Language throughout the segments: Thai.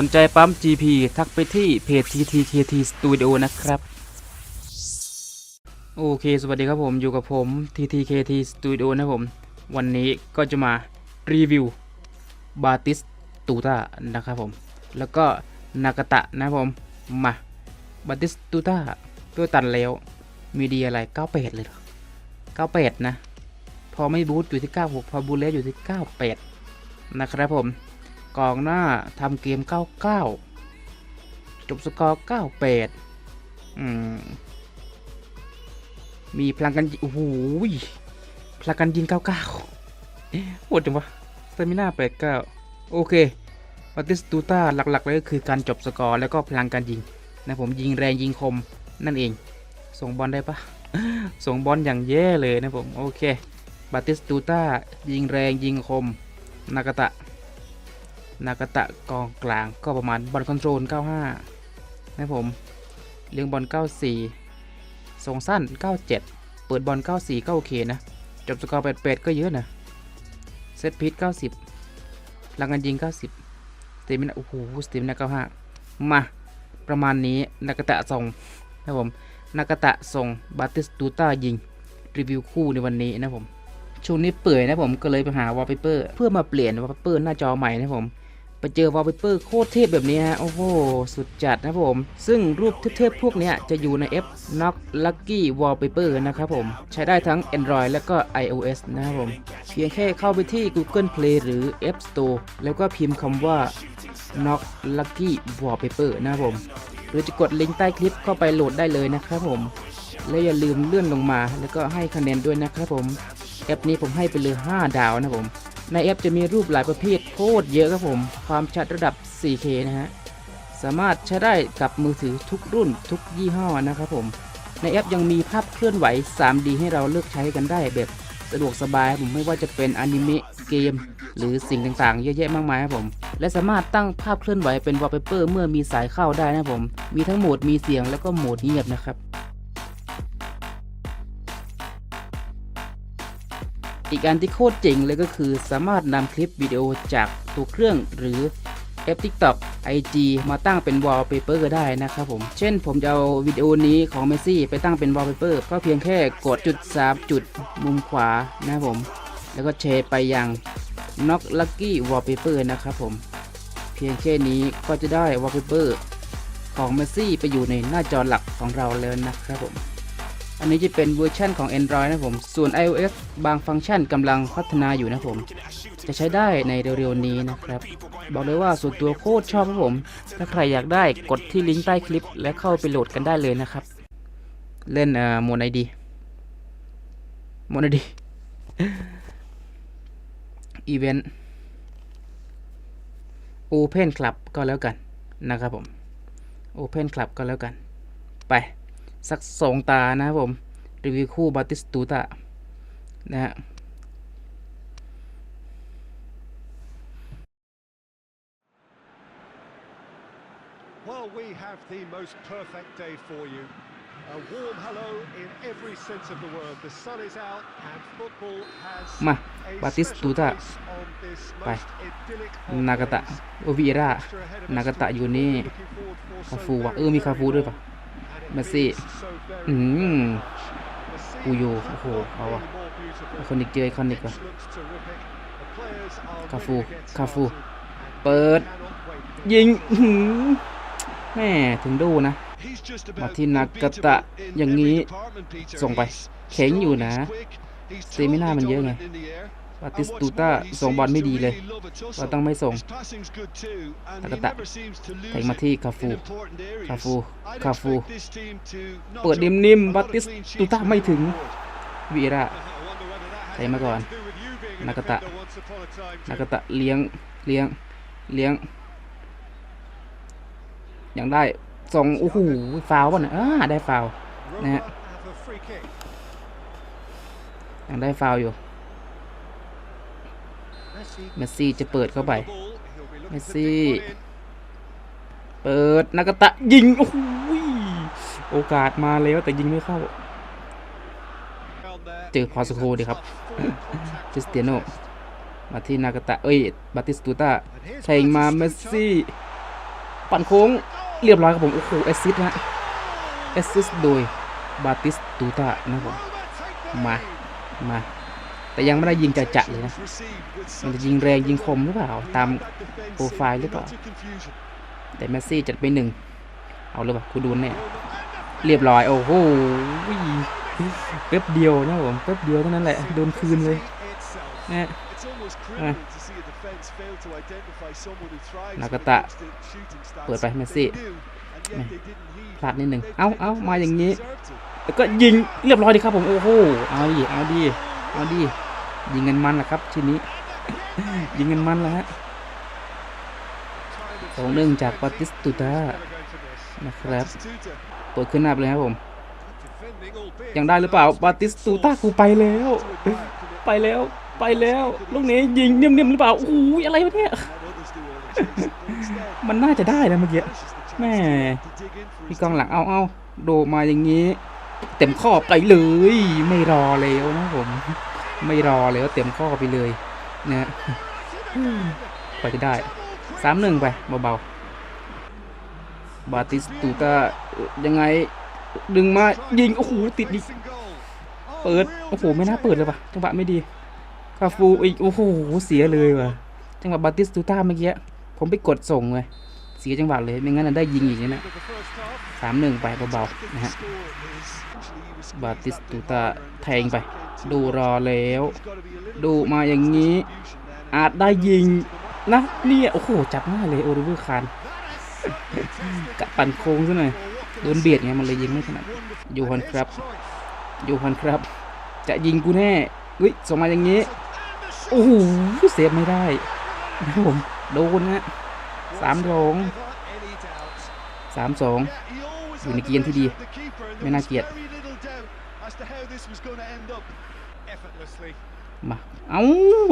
สนใจปั๊ม GP ทักไปที่เพจ TTKT Studio นะครับ โอเคสวัสดีครับผมอยู่กับผม TTKT Studio นะผม วันนี้ก็จะมารีวิวบาติสตูตานะครับผม แล้วก็นากาตะนะผม มาบาติสตูตาเพื่อตันแล้ว มีดีอะไร 98 เลยหรอ98 นะ พอไม่บูทอยู่ที่ 96 พอบูทแล้วอยู่ที่ 98 นะครับผม กองหน้าทำเกม 99 จบสกอร์ 98 อืม มีพลังกันยิงโอ้โหยพลังกันยิง 99โหดจังวะสเตมิน่า 89 โอเคบัติสตูต้าหลักๆเลยก็คือการจบสกอร์แล้วก็พลังการยิงนะผมยิงแรงยิงคมนั่นเอง ส่งบอลได้ปะส่งบอลอย่างแย่เลยนะผม โอเคบัติสตูต้ายิงแรงยิงคม นากาตะ นากาตะกองกลางก็ประมาณบอลคอนโทรล 95 นะผมเลี้ยงบอล 94 ส่งสั้น 97 เปิดบอล 94 ก็โอเคนะ จบสกอร์ 88 ก็เยอะนะ เซตพีท90พลังงานยิง 90สเตมินาโอ้โหสเตมินา95 มาประมาณนี้นากาตะส่งนะผมนากาตะส่งบาติสตูต้ายิง รีวิวคู่ในวันนี้นะผมช่วงนี้เปื่อยนะผมก็เลยไปหาวอลเปเปอร์เพื่อมาเปลี่ยนวอลเปเปอร์หน้าจอใหม่นะผม ไปเจอวอลเปเปอร์โคตรเทพแบบนี้ฮะ โอ้โห สุดจัดนะผม ซึ่งรูปเทพๆพวกนี้จะอยู่ใน F Knock Lucky Wallpaper นะครับผม ใช้ได้ทั้ง Android และก็ iOS นะครับผม เพียงแค่เข้าไปที่ Google Play หรือ App Store แล้วก็พิมพ์คำว่า n o c k Lucky Wallpaper นะครับผม หรือจะกดลิงก์ใต้คลิปเข้าไปโหลดได้เลยนะครับผม และอย่าลืมเลื่อนลงมา แล้วก็ให้คะแนนด้วยนะครับผม แอปนี้ผมให้ไปเลย 5 ดาวนะผม ในแอปจะมีรูปหลายประเภทโคตรเยอะครับผม ความชัดระดับ 4K นะฮะ สามารถใช้ได้กับมือถือทุกรุ่นทุกยี่ห้อนะครับผม ในแอปยังมีภาพเคลื่อนไหว 3D ให้เราเลือกใช้กันได้แบบสะดวกสบายผมไม่ว่าจะเป็นอนิเมะเกม หรือสิ่งต่างๆ เยอะแยะมากมายครับผม และสามารถตั้งภาพเคลื่อนไหวเป็นวอลเปเปอร์เมื่อมีสายเข้าได้นะครับผม มีทั้งโหมดมีเสียงแล้วก็โหมดเงียบนะครับ อีกอันที่โคตรเจ๋งเลยก็คือสามารถนำคลิปวิดีโอจากตัวเครื่องหรือแอป TikTok IG มาตั้งเป็น wallpaper ได้นะครับผม เช่นผมจะเอาวิดีโอนี้ของเมซี่ไปตั้งเป็น wallpaper ก็เพียงแค่กดจุด3จุดมุมขวานะครับผม แล้วก็แชร์ไปยัง Knock Lucky Wallpaper นะครับผม เพียงแค่นี้ก็จะได้ wallpaper ของเมซี่ไปอยู่ในหน้าจอหลักของเราแล้วนะครับผม อันนี้จะเป็นเวอร์ชันของ Android นะผม ส่วน iOS บางฟังก์ชันกำลังพัฒนาอยู่นะผม จะใช้ได้ในเร็วๆนี้นะครับ บอกเลยว่าส่วนตัวโคตรชอบครับผม ถ้าใครอยากได้กดที่ลิงก์ใต้คลิป และเข้าไปโหลดกันได้เลยนะครับ เล่นอ่อโมดไหนดีโมดไหนดีอีเวนต์ Open Club ก็แล้วกันนะครับผม Open Club ก็แล้วกัน ไป สักสองตานะครับผมรีวิวคู่บาติสตูตานะฮะ Well, we have the most perfect day for you. A warm hello in every sense of the word. The sun is out and football has มา a บาติสตู special ตา place on this ไป most idyllic of นากาตะ days. โอวิรา Extra ahead of us นากาตะ to อยู่นี่ looking forward for คา so ฟูว่ะ very, เออ มีคา very ฟูด้วย long. ป่ะ And it เมสซี่ อืมกูโยโอ้โหเอาอะคนอีกเจอคอนิกวะคาฟูคาฟู เปิด ยิงแม่ถึงดูนะ มาที่นักกะตะอย่างนี้ ส่งไป เข็งอยู่นะซีมิน่ามันเยอะไง ปาติสตูต้าส่งบอลไม่ดีเลยเราต้องไม่ส่งตากาตะแทงมาที่คาฟู คาฟู คาฟู เปิดนิ่มๆบาติสตูต้าไม่ถึงวีระแทงมาก่อน นากาตะ นากาตะเลี้ยง เลี้ยง เลี้ยง ยังได้ส่งโอ้โหฟาวป่ะนะอ่าได้ฟาวนะฮะยังได้ฟาวอยู่ เมสซี่จะเปิดเข้าไป the ball. He'll be looking to Messi. dig one in. เปิดนากาตะยิง โอ้โหโอกาสมาแล้วแต่ยิงไม่เข้า เจอพอสโคดีครับคริสเตียโนมาที่นากาตะ เอ้ย บาติสตูต้าแทงมาเมสซี่ ปั่นโค้ง เรียบร้อยครับผม โอ้โหแอสซิสต์นะแอสซิสต์โดยบาติสตูตานะครับผมมา มา แต่ยังไม่ได้ยิงจะจะๆเลยนะ มันจะยิงแรงยิงคมหรือเปล่า ตามโปรไฟล์หรือเปล่า แต่แมสซี่จัดไปหนึ่ง เอาเลยป่ะคุณดูเนี่ย เรียบร้อย โอ้โหเป๊บเดียวนะผมเป๊บเดียวเท่านั้นแหละ โดนคืนเลยนะนากาตะ เปิดไปเมสซี่พลาดนิดหนึ่งเอ้าเอ้ามาอย่างนี้ แล้วก็ยิงเรียบร้อยดีครับผม โอ้โห เอาดิเอาดิเอาดิ ยิงเงินมันแหละครับทีนี้ ยิงเงินมันแล้วฮะสองหนึ่งจากบาติสตูตานะครับเปิดขึ้นหน้าไปเลยครับผม ยังได้หรือเปล่าบาติสตูตากูไปแล้ว ไปแล้วไปแล้วลูกนี้ยิงเนียมๆหรือเปล่าโอ้โหอะไรวะเนี่ยมันน่าจะได้นะเมื่อกี้แม่พี่กองหลังเอาเอาโดมาอย่างนี้ เต็มข้อไปเลย ไม่รอแล้วนะผม ไม่รอแล้วเต็มข้อไปเลยนะฮะไปจะได้สามหนึ่งไปเบาๆบาติสตูตายังไงดึงมายิง โอ้โห ติดดิเปิด โอ้โห ไม่น่าเปิดเลยป่ะ จังหวะไม่ดีคาฟูอีก โอ้โห เสียเลยว่ะ จังหวะบาติสตูตาเมื่อกี้ ผมไปกดส่งเลย สียจังหวะเลยไม่งั้นนะได้ยิงอีกนะสามหนึ่งไปเบาๆนะฮะบาติสตูตาแทงไป ดูรอแล้ว ดูมาอย่างนี้ อาจได้ยิงนะเนี่ยโอ้โหจับง่ายเลยโอริเวอร์คานกะปั่นโค้งซะหน่อยโดนเบียดไงมันเลยยิงไม่ถนัดยูฮันครับยูฮันครับ จะยิงกูแน่เฮ้ยส่งมาอย่างนี้ โอ้โหเซฟไม่ได้นะผมโดนนะ สามสองสามสองอยู่ในเกณฑ์ที่ดี ไม่น่าเกลียดมาเอา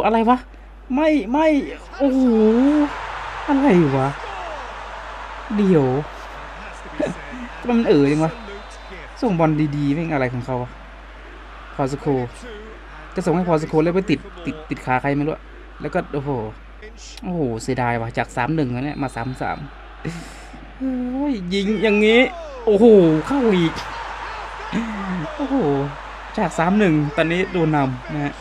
อะไรวะ ไม่ไม่โอ้โหอะไรวะ เดี๋ยวมันเอ๋อจังวะ ส่งบอลดีๆแม่งอะไรของเขาวะพอสโคจะส่งให้พอสโคแล้วไปติดติดติดขาใครไม่รู้อะแล้วก็โอ้โห โอ้โหเสียดายว่ะจากสามหนึ่งแล้วเนี่ยมาสามสามยิงอย่างงี้ โอ้โหเข้าอีกโอ้โหจากสามหนึ่งตอนนี้โดนนำนะฮะ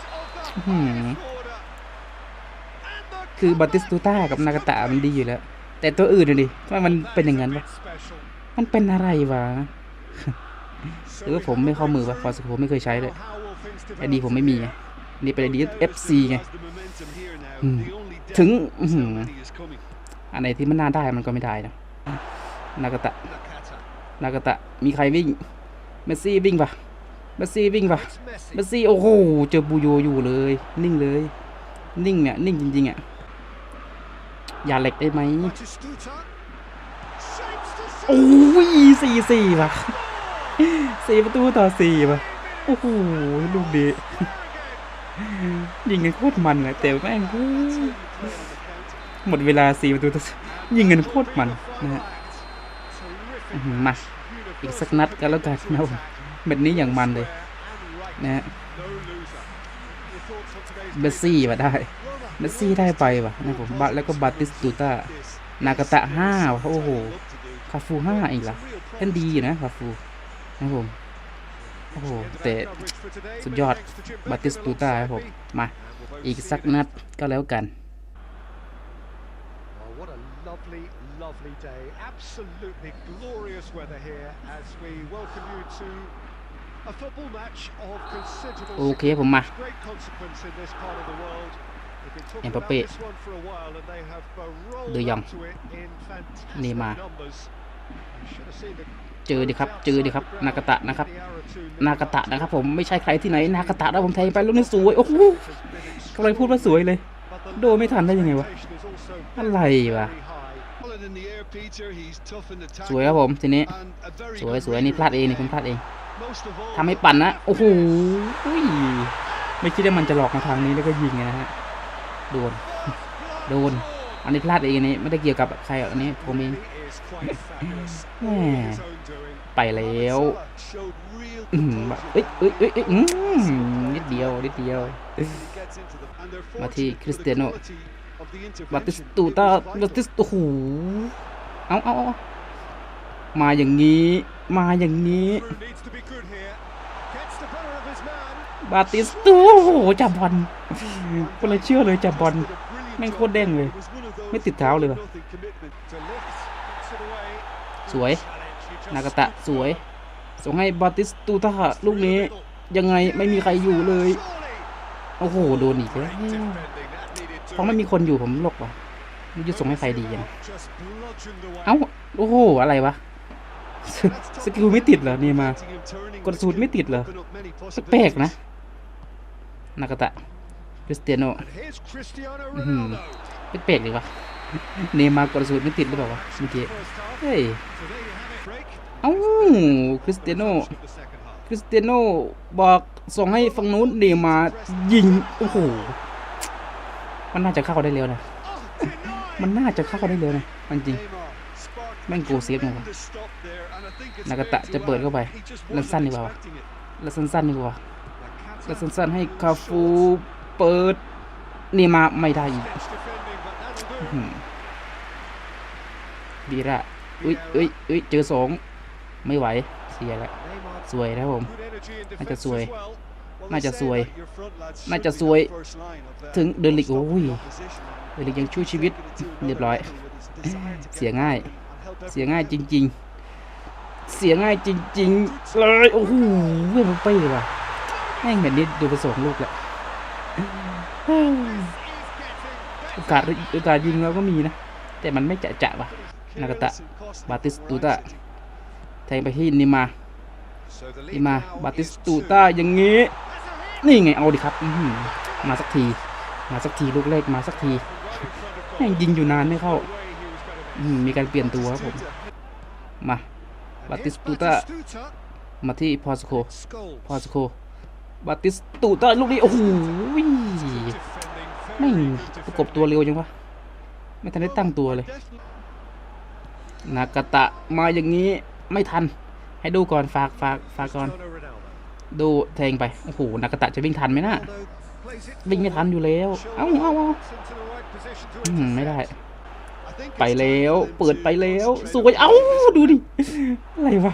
คือบาติสตูต้ากับนากาตะมันดีอยู่แล้ว แต่ตัวอื่นน่ะดิทำไมมันเป็นอย่างนั้นวะมันเป็นอะไรวะหรือว่าผมไม่เข้ามือวะฟอสโคไม่เคยใช้เลยไอดีผมไม่มีไงนี่เป็นไอดี FC ไงอืม ถึงอันไหนที่มันน่าได้มันก็ไม่ได้นะนากาตะนากาตะมีใครวิ่งเมสซี่วิ่งปะเมสซี่วิ่งปะเมสซี่โอ้โหเจอบูโยอยู่เลย นิ่งเลย นิ่งเนี่ยนิ่งจริงๆอะอย่าเหล็กได้ไหมโอ้ยสี่สี่ป่ะสี่ประตูต่อสี่ป่ะโอ้โหลูกดี ยิงกันโคตรมันเลยแต่แม่งหมดเวลาสี่ประตูต่อสี่ยิงกันโคตรมันนะฮะมาอีกสักนัดกันแล้วกันนะผมเม็ดนี้อย่างมันเลยนะฮะเบสซี่มาได้เบสซี่ได้ไปว่ะนะผมบัตแล้วก็บาติสตูต้านากาตะห้าว่ะโอ้โห คาฟูห้าอีกละเล่นดีอยู่นะ คาฟู นะผม โอ้โหแต่สุดยอดบาติสตูต้าครับผม มา อีกสักนัดก็แล้วกัน Oh, what a lovely, lovely day. Absolutely glorious weather here as we welcome you to a football match of considerable โอเคผมมา great consequence in this part of the world. We've been talking Mbappe. about this one for a while and they have uh, rolled เจอดิครับ เจอดิครับ นากาตะนะครับ นากาตะนะครับ ผมไม่ใช่ใครที่ไหน นากาตะนะผมแทงไปลูกนี้สวย โอ้โหกำลังพูดว่าสวยเลย โดนไม่ทันได้ยังไงวะ อะไรวะ สวยครับผมทีนี้ สวยสวยนี่พลาดเองนี่ผมพลาดเองทำให้ปั่นนะ โอ้โหไม่คิดว่ามันจะหลอกมาทางนี้แล้วก็ยิงไงนะฮะ โดน โดน อันนี้พลาดเองนนี้ไม่ได้เกี่ยวกับใครอันนี้ผมเอง ไปแล้วอือหือแบบเอ้ยเอ้ยเอ้ยเอ้ยอืมนิดเดียวนิดเดียว มาที่คริสเตียโน่บัตติสตูตาบัตติสโอ้โหเอาเอาเอามาอย่างนี้ มาอย่างนี้ Through needs to be good here. Gets the better of his man. บาติสตูโอ้โหจับบอลคนละเชื่อเลยจับบอลแม่งโคตรเด้งเลย ไม่ติดเท้าเลยว่ะ สวย นากาตะสวย ส่งให้บาติสตูตาลูกนี้ ยังไงไม่มีใครอยู่เลย โอ้โห โดนอีกแล้วเพราะไม่มีคนอยู่ผมหลบว่ะไม่จะส่งให้ใครดีอะ Just bludgeoned away. เอ้า โอ้โห อะไรวะ สกิลไม่ติดเหรอ นี่มา กดสูตรไม่ติดเหรอแปลกนะ นากาตะคริสเตียโน And here's Cristiano Mhm. Ronaldo. แปลกเลยวะ เนมาร์กดสูตรไม่ติดหรือเปล่าวะเมื่อกี้เฮ้ยเอ้าคริสเตียโนคริสเตียโนบอกส่งให้ฝั่งนู้นเนมาร์ยิงโอ้โหมันน่าจะเข้าได้เร็วนะมันน่าจะเข้าได้เร็วนะมันจริงแม่งโกเซฟยังวะนากาตะจะเปิดเข้าไปล้ว wasn't สั้นดีกว่า expecting it. แล้วสั้นๆดีกว่าล้วสั้นๆให้คาฟูเปิดเนมาร์ไม่ได้อีก Catch defending, but that'll อื้อ do. หือบีระอุ้ยเอ้ยเอ้ยเจอสองไม่ไหว เสียแล้ว Neymar สวยแล้วผม good energy in น่าจะ defence สวย as well. Well, น่า they จะ say สวย that your front lads น่าจะ should ส be วย the first line of that ถึงเดลิก stopping โอ้ย the opposition. เดลิกยังช่วยชีวิต Taking it to เรียบ another ร้อย level with his desire to get เสียง่าย back and help เสียง่ายจริง ๆ เสียง่ายจริง ๆ เลย โอ้โหเว้ยมันเป้ว่ะแม่งแบบนี้ดูไปสองลูกแล้ว อกาสโอกาสยิงเราก็มีนะ แต่มันไม่จะจะว่ะ everything. Nakata, Careless and costly Batis for Tuta. City. แทงไปที่นิมา So the นิ lead มา now บาติส is ตู two. ต้าอย่างงี้ นี่ไงเอาดิครับอื้อหือมาสักที มาสักทีลูกแรกมาสักทีแม่งยิงอยู่นานไม่เข้าอื้อหือมีการเปลี่ยนตัวครับผม มาบาติสตูต้ามาที่พอสโค พอสโค บาติสตูต้าลูกนี้โอ้โห แม่ประกบตัวเร็วจังวะ ไม่ทันได้ตั้งตัวเลย นากาตะมาอย่างนี้ไม่ทัน ให้ดูก่อนฝากฝากฝากก่อน ดูแทงไป โอ้โห นากาตะจะวิ่งทันไหมนะวิ่งไม่ทันอยู่แล้ว เอ้าเอ้าอืมไม่ได้ ไปแล้ว เปิดไปแล้วสวยเอ้า ดูดิ อะไรวะ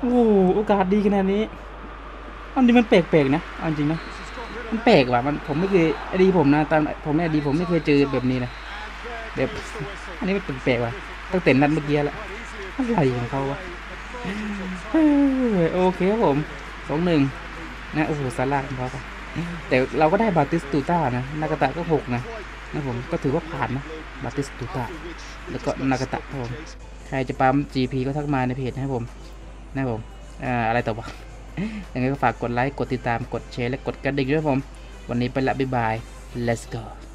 โอ้โอกาสดีขนาดนี้อันนี้มันแปลกๆนะเอาจริงนะ มันแปลกว่ะมันผมไม่เคยอดีผมนะตามผมในอดีผมไม่เคยเจอแบบนี้นะแบบอันนี้มันแปลกว่ะตั้งแต่นัดเมื่อกี้แล้วอะไรของเขาวะโอเคครับผมสองหนึ่งนะโอ้โหซาร่าของเขาปะแต่เราก็ได้บาติสตูต้านะนากาตะก็หกนะนะผมก็ถือว่าผ่านนะบาติสตูต้าแล้วก็นากาตะครับผมใครจะปั๊ม GP ก็ทักมาในเพจนะครับผมนะผมอ่าอะไรต่อวะ ยังไงก็ฝากกดไลค์ กดติดตาม กดแชร์ และกดกระดิ่งด้วยครับผม วันนี้ไปละบ๊ายบาย let's go